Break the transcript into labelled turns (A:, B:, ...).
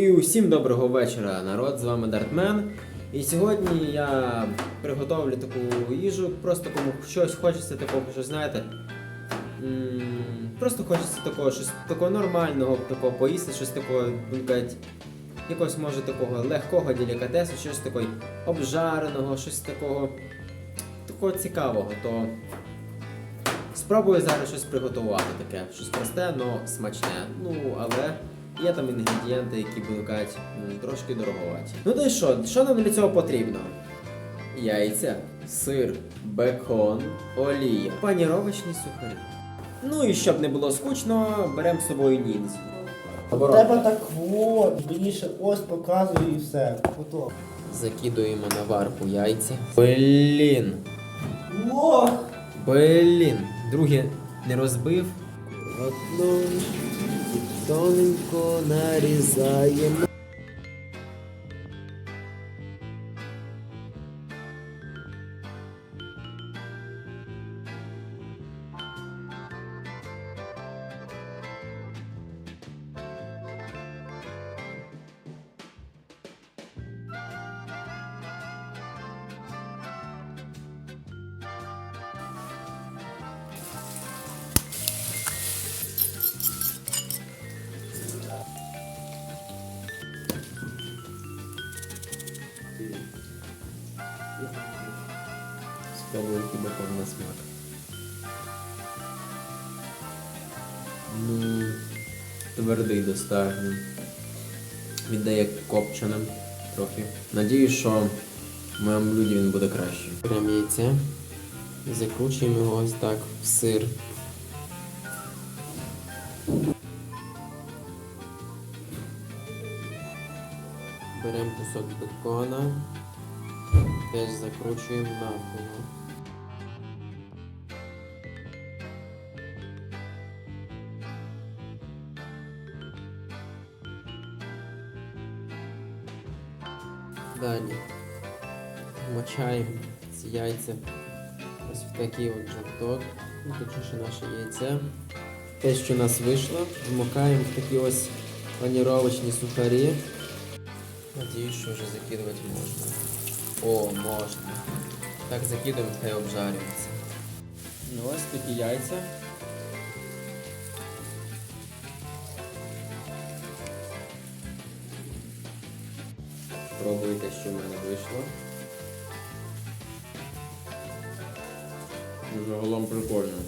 A: І усім доброго вечора, народ, з вами Дартмен. І сьогодні я приготовлю таку їжу, просто кому щось хочеться такого, що знаєте. Просто хочеться такого, щось такого нормального, такого поїсти, щось такого, будемо якогось може такого легкого делікатесу, щось такого обжареного, щось такого, такого цікавого. То спробую зараз щось приготувати таке, щось просте, але смачне. Ну, але є там інгредієнти, які м, трошки дороговаті. Ну то й що, що нам для цього потрібно? Яйця, сир, бекон, олія, паніровочні сухарі. Ну і щоб не було скучно, беремо з собою ніндзю.
B: Треба так от, мені ще ось показую і все. Готово.
A: Закидуємо на варку яйця. Блін. Блін. Друге не розбив. Одну тоненько нарізаємо. Спробую бекон на смак. Ну, твердий достатньо. Віддає копченим трохи. Надіюсь, що в моєму блюді він буде краще. Прям яйце. Закручуємо його ось так в сир. Беремо кусок бекона. Теж закручуємо навпіл. Далі вмочаємо ці яйця ось в такий от жовток. Ну, точніше наше яйце. Те, що у нас вийшло, вмокаємо в такі ось паніровочні сухарі. Надіюсь, що вже закидувати можна. О, можна. Так закидуємо, хай обжарюється. Ну ось такі яйця. Пробуйте, що в мене вийшло. Загалом прикольно.